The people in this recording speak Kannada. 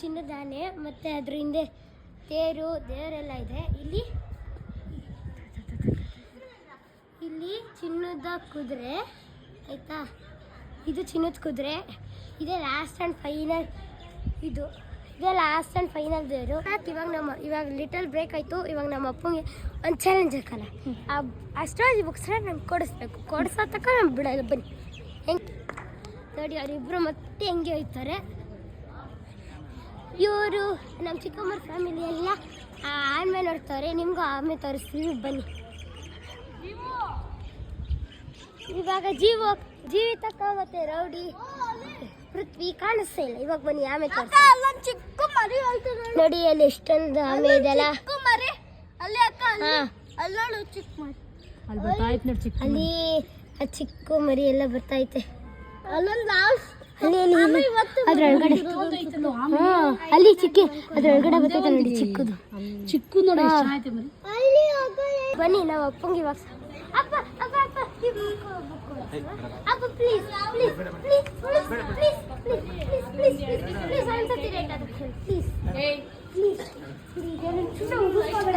ಚಿನ್ನದ ಆನೆ ಮತ್ತು ಅದ್ರ ಹಿಂದೆ ತೇರು, ದೇವರೆಲ್ಲ ಇದೆ. ಇಲ್ಲಿ ಇಲ್ಲಿ ಚಿನ್ನದ ಕುದುರೆ, ಆಯಿತಾ? ಇದು ಚಿನ್ನದ ಕುದುರೆ. ಇದೇ ಲಾಸ್ಟ್ ಆ್ಯಂಡ್ ಫೈನಲ್ ಇದು. ಇದೇ ಲಾಸ್ಟ್ ಆ್ಯಂಡ್ ಫೈನಲ್ ದೇವರು ಇವಾಗ ನಮ್ಮ, ಇವಾಗ ಲಿಟಲ್ ಬ್ರೇಕ್ ಆಯಿತು. ಇವಾಗ ನಮ್ಮ ಅಪ್ಪಂಗೆ ಒಂದು ಚಾಲೆಂಜ್ ಹಾಕಲ್ಲ ಆ ಅಸ್ಟ್ರಾಲಜಿ ಬುಕ್ಸ್ನ ನಮ್ಗೆ ಕೊಡಿಸ್ಬೇಕು. ಕೊಡಿಸೋ ತನಕ ನಮ್ಗೆ ಬಿಡಲ್ಲ. ಬನ್ನಿ. ಹೆಂಗೆ ನೋಡಿ ಅವರಿಬ್ಬರು ಮತ್ತೆ ಹೆಂಗೆ ಹೋಯ್ತಾರೆ ಇವರು ನಮ್ಮ ಚಿಕ್ಕಮ್ಮರ ಫ್ಯಾಮಿಲಿ ಎಲ್ಲ ಆಮೇಲೆ ನೋಡ್ತಾರೆ ನಿಮಗೂ ಆಮೆ ತೋರಿಸ್ತೀವಿ ಬನ್ನಿ. ಇವಾಗ ಜೀವ ಜೀವಿತ ಮತ್ತೆ ರೌಡಿ ಪೃಥ್ವಿ ಕಾಣಿಸ್ತಾ ಇಲ್ಲ. ಇವಾಗ ಬನ್ನಿ ಆಮೆ ಚಿಕ್ಕ ಮರಿ ನೋಡಿ. ಅಲ್ಲಿ ಎಷ್ಟೊಂದು ಆಮೆ ಇದೆಲ್ಲ ಅಲ್ಲಿ. ಅಕ್ಕ ಹಾ. ಅಲ್ಲೋಳು ಚಿಕ್ಕ ಮರಿ ಅಲ್ಲಿ ಬರ್ತಾಯ್ತು ನೋಡಿ ಚಿಕ್ಕ ಅಲ್ಲಿ ಆ ಚಿಕ್ಕ ಮರಿ ಎಲ್ಲ ಬರ್ತೈತೆ ಅಲ್ಲೊಂದು ಅಲ್ಲಿ ಅದ್ರೊಳಗಡೆ ಹಾ ಅಲ್ಲಿ ಚಿಕ್ಕಿ ಅದ್ರೊಳಗಡೆ ಬರ್ತೈತೆ ನೋಡಿ ಚಿಕ್ಕದು ಚಿಕ್ಕದು ನೋಡಿ ಬನ್ನಿ ನಾವು ಅಪ್ಪಂಗೆ ಇವಾಗ ಅಪ್ಪ ಅಪ್ಪ ಅಪ್ಪ ಅಪ್ಪ